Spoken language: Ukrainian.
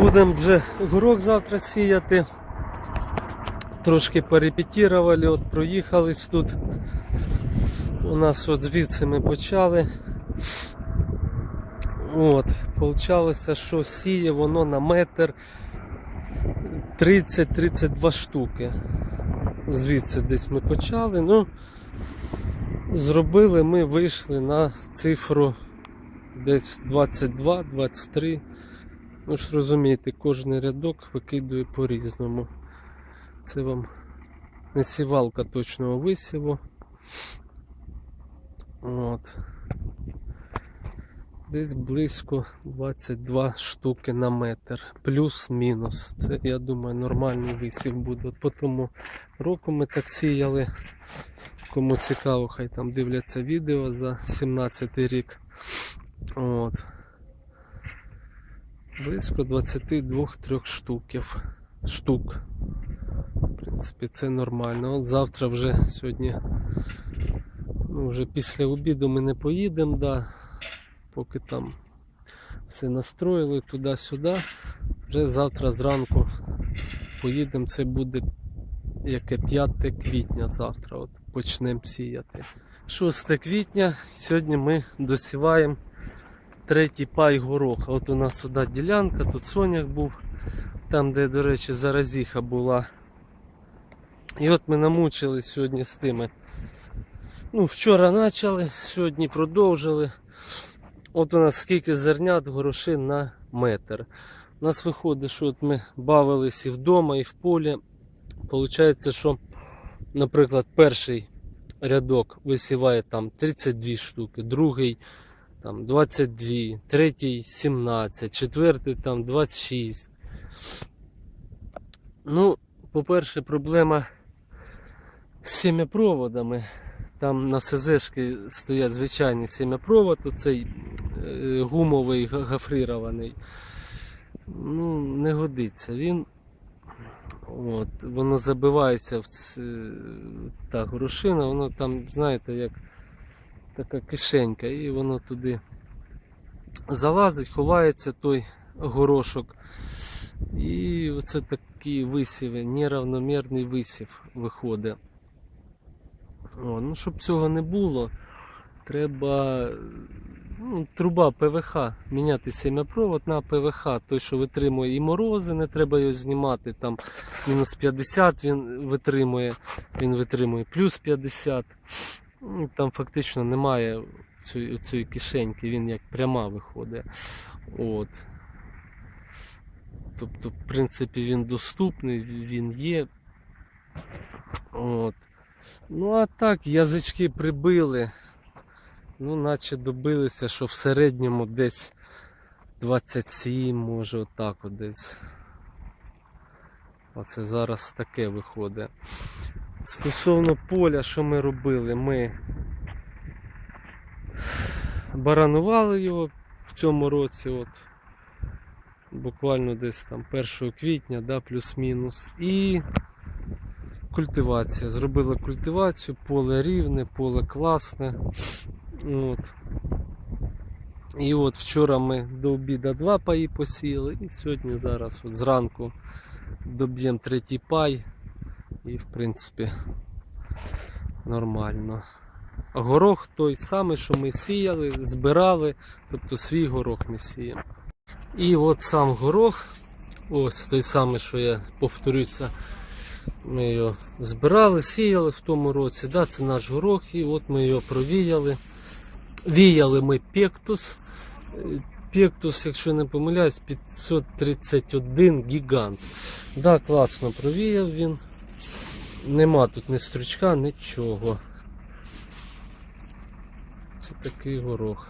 Будемо вже горох завтра сіяти. Трошки порепетірували, от проїхались тут. У нас от звідси ми почали. От, получалося, що сіє воно на метр 30-32 штуки. Звідси десь ми почали. Ну, зробили, ми вийшли на цифру десь 22-23. Ну ж розумієте, кожен рядок викидує по-різному. Це вам не сівалка точного висіву. От. Десь близько 22 штуки на метр. Плюс-мінус. Це, я думаю, нормальний висів буде. От по тому року ми так сіяли. Кому цікаво, хай там дивляться відео за 17 рік. От. Близько 22-3 штуків. Штук. В принципі, це нормально. От завтра вже сьогодні. Ну, вже після обіду ми не поїдемо, да, поки там все настроїли туди-сюди. Вже завтра зранку поїдемо. Це буде яке 5 квітня завтра. От почнемо сіяти. 6 квітня. Сьогодні ми досіваємо третій пай гороха. От у нас сюди ділянка, тут соняк був, там, де, до речі, заразіха була. І от ми намучились сьогодні з тими. Ну, вчора почали, сьогодні продовжили. От у нас скільки зернят горошин на метр. У нас виходить, що от ми бавились і вдома, і в полі. Получається, що, наприклад, перший рядок висіває там 32 штуки, другий там 22, третій 17, четвертий там 26. Ну, по-перше, проблема з сім'япроводами. Там на СЗшки стоять звичайні сім'япровод, оцей е, гумовий га- гофрирований. Ну, не годиться. Він от, воно забивається в ц- та горошина, воно там, знаєте, як така кишенька, і воно туди залазить, ховається той горошок. І оце такі висіви, неравномірний висів виходить. О, ну, щоб цього не було, треба ну, труба ПВХ, міняти сім'япровод на ПВХ, той, що витримує і морози, не треба його знімати. Там мінус 50 він витримує, він витримує плюс 50. Ну, Там фактично немає цієї, цієї кишеньки, він як пряма виходить. От. Тобто, в принципі, він доступний, він є. От. Ну, а так, язички прибили. Ну, наче добилися, що в середньому десь 27, може, отак от десь. Оце зараз таке виходить. Стосовно поля, що ми робили, ми баранували його в цьому році, от, буквально десь там 1 квітня, да, плюс-мінус. І культивація. Зробили культивацію, поле рівне, поле класне. От. І от вчора ми до обіду два паї посіяли, і сьогодні зараз от зранку доб'ємо третій пай. І в принципі нормально. Горох той самий, що ми сіяли, збирали, тобто свій горох ми сіємо. І от сам горох, ось той самий, що я повторюся, ми його збирали, сіяли в тому році. Да, це наш горох, і от ми його провіяли. Віяли ми пектус. Пектус, якщо не помиляюсь, 531 гігант. Да, класно провіяв він. Нема тут ні стручка, нічого. Це такий горох.